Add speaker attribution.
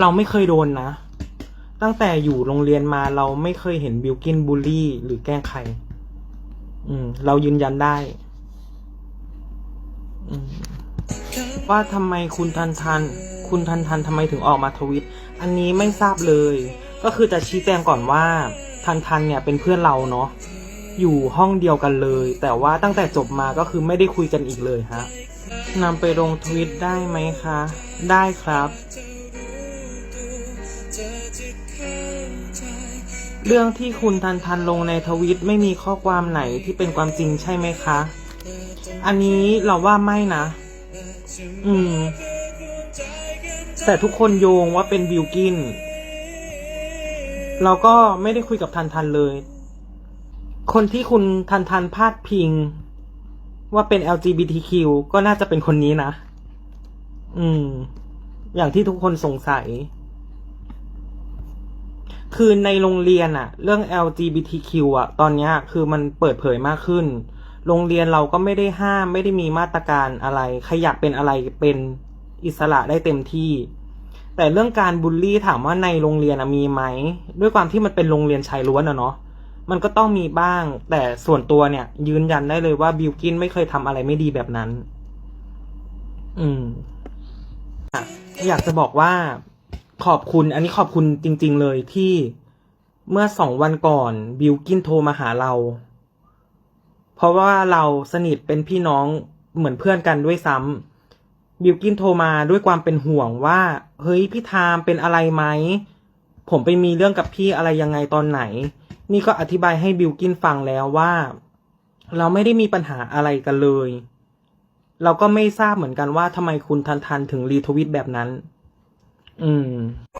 Speaker 1: เราไม่เคยโดนนะ ตั้งแต่อยู่โรงเรียนมาเราไม่เคยเห็นบิวกินบูลลี่ หรือแกล้งใคร อืม เรายืนยันได้ อืมว่าทำไมคุณทันทัน คุณทันทันทำไมถึงออกมาทวิต อันนี้ไม่ทราบเลย ก็คือจะชี้แจงก่อนว่า ทันทันเนี่ยเป็นเพื่อนเราเนาะอยู่ห้องเดียวกันเลย แต่ว่าตั้งแต่จบมาก็คือไม่ได้คุยกันอีกเลยฮะนำไปลงทวิตได้ไหมคะ ได้ครับ เรื่องที่คุณทันทันลงในทวิตไม่มีข้อความไหนที่เป็นความจริงใช่ไหมคะ อันนี้เราว่าไม่นะ อืม แต่ทุกคนโยงว่าเป็นบิลกิน เราก็ไม่ได้คุยกับทันทันเลย คนที่คุณทันทันพาดพิง ว่าเป็น LGBTQ ก็น่าจะเป็นคนนี้นะ อืม อย่างที่ทุกคนสงสัย คือในโรงเรียนอะเรื่อง LGBTQ อะตอนนี้คือมันเปิดเผยมากขึ้น โรงเรียนเราก็ไม่ได้ห้ามไม่ได้มีมาตรการอะไร ใครอยากเป็นอะไรเป็นอิสระได้เต็มที่ แต่เรื่องการบูลลี่ถามว่าในโรงเรียนมีไหม ด้วยความที่มันเป็นโรงเรียนชายล้วนอะเนาะมันก็ต้องมีบ้าง แต่ส่วนตัวเนี่ย ยืนยันได้เลยว่าบิวกินไม่เคยทำอะไรไม่ดีแบบนั้น อืม อยากจะบอกว่า ขอบคุณ อันนี้ขอบคุณจริง ๆ เลยที่เมื่อสองวันก่อนบิวกินโทรมาหาเรา เพราะว่าเราสนิทเป็นพี่น้องเหมือนเพื่อนกันด้วยซ้ำบิวกินโทรมาด้วยความเป็นห่วงว่า เฮ้ยพี่ทามเป็นอะไรไหม ผมไปมีเรื่องกับพี่อะไรยังไงตอนไหน นี่ก็อธิบายให้บิวกินฟังแล้วว่า เราไม่ได้มีปัญหาอะไรกันเลย เราก็ไม่ทราบเหมือนกันว่าทำไมคุณทันทันถึงรีทวิตแบบนั้น 嗯。